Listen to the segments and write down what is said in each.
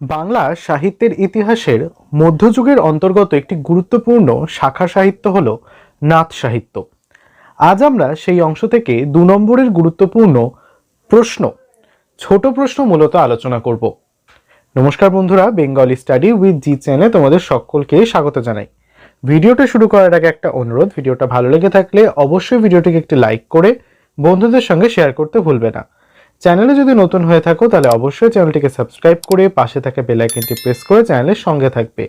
বাংলা সাহিত্যের ইতিহাসের মধ্যযুগের অন্তর্গত একটি গুরুত্বপূর্ণ শাখা সাহিত্য হল নাথ সাহিত্য। আজ আমরা সেই অংশ থেকে দু নম্বরের গুরুত্বপূর্ণ প্রশ্ন, ছোট প্রশ্ন মূলত আলোচনা করব। নমস্কার বন্ধুরা বেঙ্গলি স্টাডি উইথ জি চ্যানেলে তোমাদের সকলকে স্বাগত জানাই। ভিডিওটা শুরু করার আগে একটা অনুরোধ, ভিডিওটা ভালো লেগে থাকলে অবশ্যই ভিডিওটিকে একটি লাইক করে বন্ধুদের সঙ্গে শেয়ার করতে ভুলবে না। চ্যানেলে যদি নতুন হয়ে থাকো, তাহলে অবশ্যই চ্যানেলটিকে সাবস্ক্রাইব করে পাশে থাকা বেল আইকনটি প্রেস করে চ্যানেলের সঙ্গে থাকবে।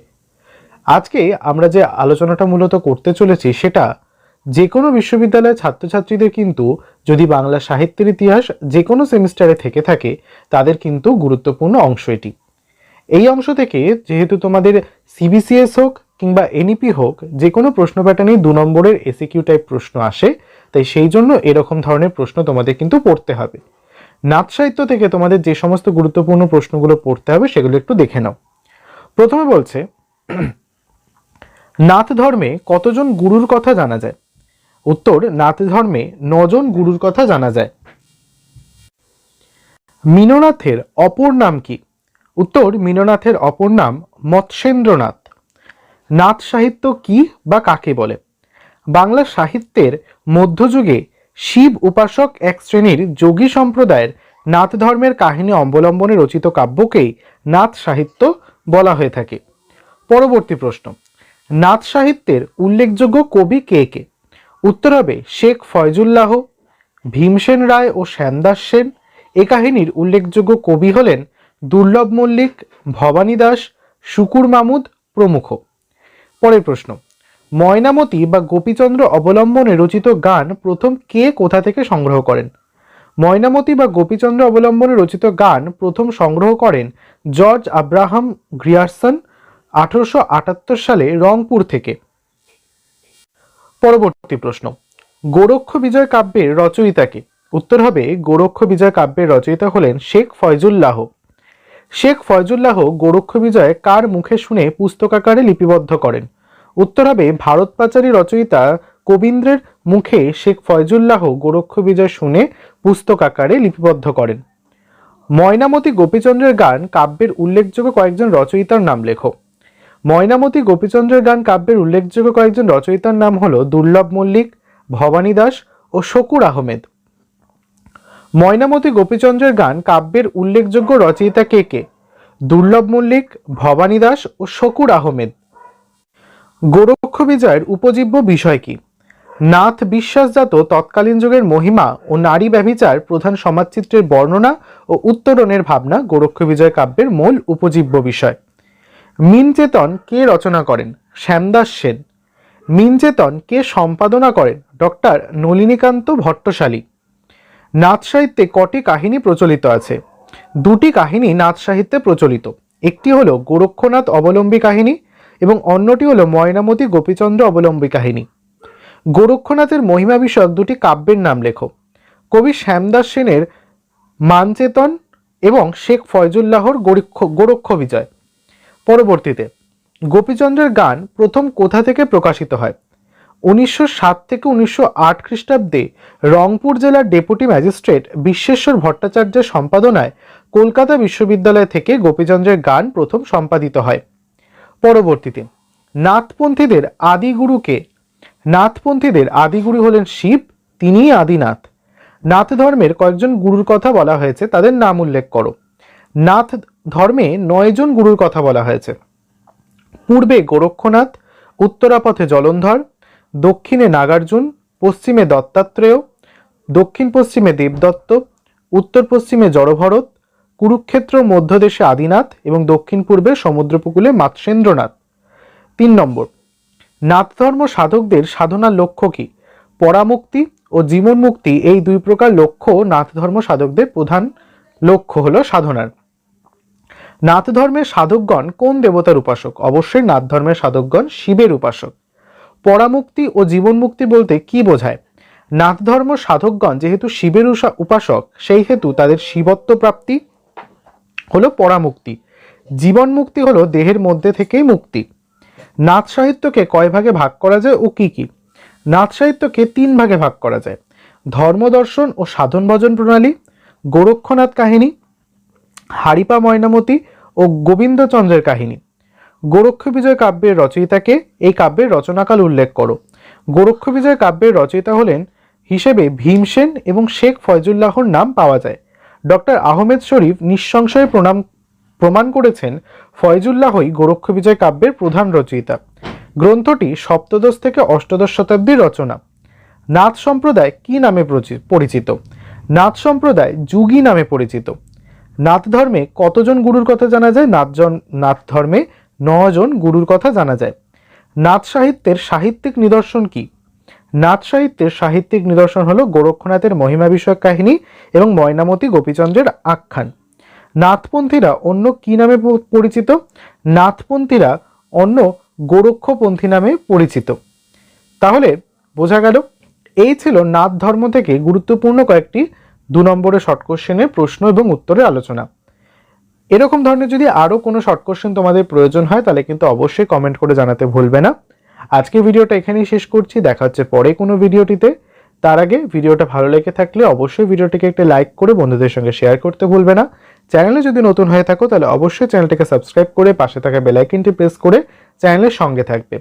আজকে আমরা যে আলোচনাটা মূলত করতে চলেছি, সেটা যে কোনো বিশ্ববিদ্যালয়ের ছাত্রছাত্রীদের কিন্তু, যদি বাংলা সাহিত্যের ইতিহাস যে কোনো সেমিস্টারে থেকে থাকে, তাদের কিন্তু গুরুত্বপূর্ণ অংশ এটি। এই অংশ থেকে যেহেতু তোমাদের সিবিসিএস হোক কিংবা এনইপি হোক যে কোনো প্রশ্ন প্যাটার্নেই দু নম্বরের এসিকিউ টাইপ প্রশ্ন আসে, তাই সেই জন্য এরকম ধরনের প্রশ্ন তোমাদের কিন্তু পড়তে হবে। নাথ সাহিত্য থেকে তোমাদের যে সমস্ত গুরুত্বপূর্ণ প্রশ্নগুলো পড়তে হবে সেগুলো একটু দেখে নাও। প্রথমে বলছে, নাথ ধর্মে কতজন গুরুর কথা জানা যায়? উত্তর, নাথ ধর্মে নজন গুরুর কথা জানা যায়। মীননাথের অপর নাম কি? উত্তর, মীননাথের অপর নাম মৎস্যেন্দ্রনাথ নাথ সাহিত্য কি বা কাকে বলে? বাংলা সাহিত্যের মধ্যযুগে শিব উপাসক এক শ্রেণির যোগী সম্প্রদায়ের নাথ ধর্মের কাহিনী অবলম্বনে রচিত কাব্যকেই নাথ সাহিত্য বলা হয়ে থাকে। পরবর্তী প্রশ্ন। নাথ সাহিত্যের উল্লেখযোগ্য কবি কে কে? উত্তর হবে শেখ ফয়জুল্লাহ, ভীমসেন রায় ও শ্যামদাস সেন। এ কাহিনীর উল্লেখযোগ্য কবি হলেন দুর্লভ মল্লিক, ভবানী দাস, শুকুর মামুদ প্রমুখ। পরের প্রশ্ন। ময়নামতি বা গোপীচন্দ্র অবলম্বনে রচিত গান প্রথম কে কোথা থেকে সংগ্রহ করেন? ময়নামতি বা গোপীচন্দ্র অবলম্বনে রচিত গান প্রথম সংগ্রহ করেন জর্জ আব্রাহাম গ্রিয়ারসন আঠারোশো আটাত্তর সালে রংপুর থেকে। পরবর্তী প্রশ্ন, গোরক্ষ বিজয় কাব্যের রচয়িতাকে উত্তর হবে, গোরক্ষ বিজয় কাব্যের রচয়িতা হলেন শেখ ফয়জুল্লাহ। শেখ ফয়জুল্লাহ গোরক্ষ বিজয় কার মুখে শুনে পুস্তকাকারে লিপিবদ্ধ করেন? উত্তর হবে ভারত পাচারী রচয়িতা কবীন্দ্রের মুখে শেখ ফয়জুল্লাহ গোরক্ষ বিজয় শুনে পুস্তক আকারে লিপিবদ্ধ করেন। ময়নামতি গোপীচন্দ্রের গান কাব্যের উল্লেখযোগ্য কয়েকজন রচয়িতার নাম লেখো। ময়নামতি গোপীচন্দ্রের গান কাব্যের উল্লেখযোগ্য কয়েকজন রচয়িতার নাম হলো দুর্লভ মল্লিক, ভবানী দাস ও শকুর আহমেদ। ময়নামতি গোপীচন্দ্রের গান কাব্যের উল্লেখযোগ্য রচয়িতা কে কে? দুর্লভ মল্লিক, ভবানী দাস ও শকুর আহমেদ। গোরক্ষ বিজয়ের উপজীব্য বিষয় কি? নাথ বিশ্বাসজাত তৎকালীন যুগের মহিমা ও নারী ব্যভিচার প্রধান সমাজচিত্রের বর্ণনা ও উত্তরণের ভাবনা গোরক্ষ বিজয় কাব্যের মূল উপজীব্য বিষয়। মিনচেতন কে রচনা করেন? শ্যামদাস সেন। মিনচেতন কে সম্পাদনা করেন? ডক্টর নলিনীকান্ত ভট্টশালী। নাথ সাহিত্যে কটি কাহিনী প্রচলিত আছে? দুটি কাহিনী নাথ সাহিত্যে প্রচলিত। একটি হলো গোরক্ষনাথ অবলম্বী কাহিনী এবং অন্যটি হলো ময়নামতি গোপীচন্দ্র অবলম্বী কাহিনী। গোরক্ষনাথের মহিমা বিষয়ক দুটি কাব্যের নাম লেখো। কবি শ্যামদাস সেনের মানচেতন এবং শেখ ফয়জুল্লাহর গোরক্ষ গোরক্ষ বিজয়। পরবর্তীতে, গোপীচন্দ্রের গান প্রথম কোথা থেকে প্রকাশিত হয়? উনিশশো সাত থেকে উনিশশো আট খ্রিস্টাব্দে রংপুর জেলার ডেপুটি ম্যাজিস্ট্রেট বিশ্বেশ্বর ভট্টাচার্যের সম্পাদনায় কলকাতা বিশ্ববিদ্যালয় থেকে গোপীচন্দ্রের গান প্রথম সম্পাদিত হয়। পরবর্তীতে নাথপন্থীদের আদিগুরুকে, নাথপন্থীদের আদিগুরু হলেন শিব, তিনিই আদিনাথ। নাথ ধর্মের কয়েকজন গুরুর কথা বলা হয়েছে, তাদের নাম উল্লেখ করো। নাথ ধর্মে নয়জন গুরুর কথা বলা হয়েছে। পূর্বে গোরক্ষনাথ, উত্তরাপথে জলন্ধর, দক্ষিণে নাগার্জুন, পশ্চিমে দত্তাত্রেয়, দক্ষিণ পশ্চিমে দেবদত্ত, উত্তর পশ্চিমে জড়ভরত কুরুক্ষেত্র মধ্যদেশে আদিনাথ এবং দক্ষিণ পূর্বে সমুদ্রপকূলে মাৎসেন্দ্রনাথ তিন নম্বর নাথ ধর্ম সাধকদের সাধনার লক্ষ্য কি? পরামুক্তি ও জীবন মুক্তি এই দুই প্রকার লক্ষ্য নাথ ধর্ম সাধকদের প্রধান লক্ষ্য হল সাধনার। নাথ ধর্মের সাধকগণ কোন দেবতার উপাসক? অবশ্যই নাথ ধর্মের সাধকগণ শিবের উপাসক। পরামুক্তি ও জীবন মুক্তি বলতে কি বোঝায়? নাথ ধর্ম সাধকগণ যেহেতু শিবের উপাসক, সেই হেতু তাদের শিবত্ব প্রাপ্তি হলো পরামুক্তি। জীবন মুক্তি হলো দেহের মধ্যে থেকেই মুক্তি। নাথ সাহিত্যকে কয় ভাগে ভাগ করা যায় ও কি কি? নাথ সাহিত্যকে তিন ভাগে ভাগ করা যায়। ধর্মদর্শন ও সাধন ভজন প্রণালী, গোরক্ষনাথ কাহিনী, হারিপা ময়নামতি ও গোবিন্দচন্দ্রের কাহিনী। গোরক্ষ বিজয় কাব্যের রচয়িতাকে এই কাব্যের রচনাকাল উল্লেখ করো। গোরক্ষ বিজয় কাব্যের রচয়িতা হলেন হিসেবে ভীমসেন এবং শেখ ফয়জুল্লাহর নাম পাওয়া যায়। ডক্টর আহমেদ শরীফ নিঃসংশয়ে প্রণাম, প্রমাণ করেছেন ফয়জুল্লাহই গোরক্ষ বিজয় কাব্যের প্রধান রচয়িতা। গ্রন্থটি সপ্তদশ থেকে অষ্টাদশ শতাব্দীর রচনা। নাথ সম্প্রদায় কি নামে প্রচি- পরিচিত? নাথ সম্প্রদায় যুগী নামে পরিচিত। নাথ ধর্মে কতজন গুরুর কথা জানা যায়? নাথজন নাথ ধর্মে নজন গুরুর কথা জানা যায়। নাথ সাহিত্যের সাহিত্যিক নিদর্শন কি? নাথ সাহিত্যের সাহিত্যিক নিদর্শন হলো গোরক্ষনাথের মহিমা বিষয়ক কাহিনী এবং ময়নামতি গোপীচন্দ্রের আখ্যান। নাথপন্থীরা অন্য কি নামে পরিচিত? নাথপন্থীরা অন্য গোরক্ষপন্থী নামে পরিচিত। তাহলে বোঝা গেল, এই ছিল নাথ ধর্ম থেকে গুরুত্বপূর্ণ কয়েকটি দু নম্বরের শর্ট কোশ্চেনের প্রশ্ন এবং উত্তরের আলোচনা। এরকম ধরনের যদি আরও কোনো শর্ট কোশ্চেন তোমাদের প্রয়োজন হয়, তাহলে কিন্তু অবশ্যই কমেন্ট করে জানাতে ভুলবে না। আজকে ভিডিওটা এখানেই শেষ করছি। দেখা হচ্ছে পরে কোনো ভিডিওটিতে। তার আগে ভিডিওটা ভালো লেগে থাকলে অবশ্যই ভিডিওটিকে একটা লাইক করে বন্ধুদের সঙ্গে শেয়ার করতে ভুলবে না। চ্যানেলে যদি নতুন হয়ে থাকো তাহলে অবশ্যই চ্যানেলটিকে সাবস্ক্রাইব করে পাশে থাকা বেলাইকিনটি প্রেস করে চ্যানেলের সঙ্গে থাকবে।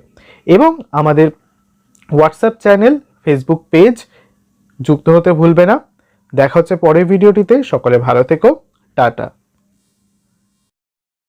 এবং আমাদের হোয়াটসঅ্যাপ চ্যানেল ফেসবুক পেজ যুক্ত হতে ভুলবে না। দেখা হচ্ছে পরের ভিডিওটিতে। সকলে ভালো থেকো। টাটা।